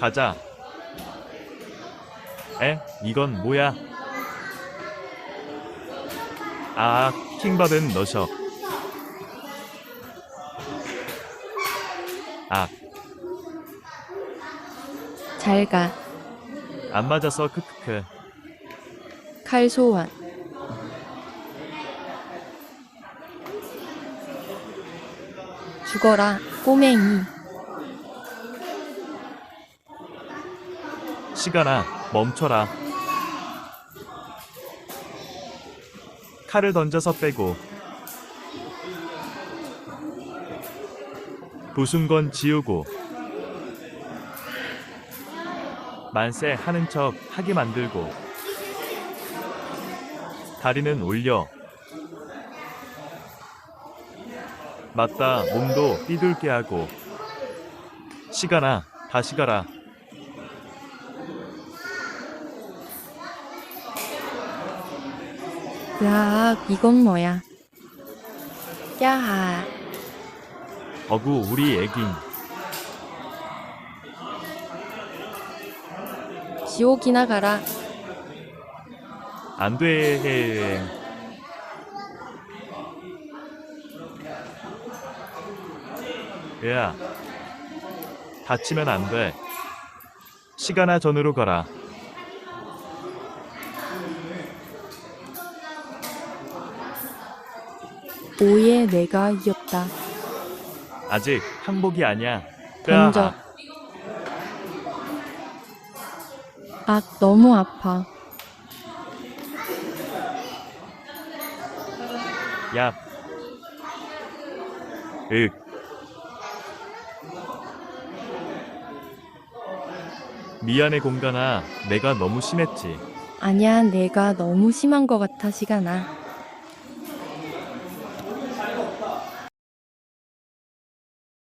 가자. 에? 이건 뭐야? 아, 킹받은 너셔. 아, 잘 가. 안 맞아서 크크크. 칼 소환. 죽어라, 꼬맹이. 시간아, 멈춰라. 칼을 던져서 빼고. 부순 건 지우고. 만세 하는 척 하게 만들고. 다리는 올려. 맞다, 몸도 삐뚤게 하고. 시간아, 다시 가라. 야, 이건 뭐야? 야하. 어구, 우리 애긴. 지옥이나 가라. 안 돼. 야, 다치면 안 돼. 시간아 전으로 가라. 오예, 내가 이겼다. 아직 항복이 아니야. 던져. 으아하. 아, 너무 아파. 야. 윽. 미안해 공간아. 내가 너무 심했지. 아니야, 내가 너무 심한 것 같아, 시간아.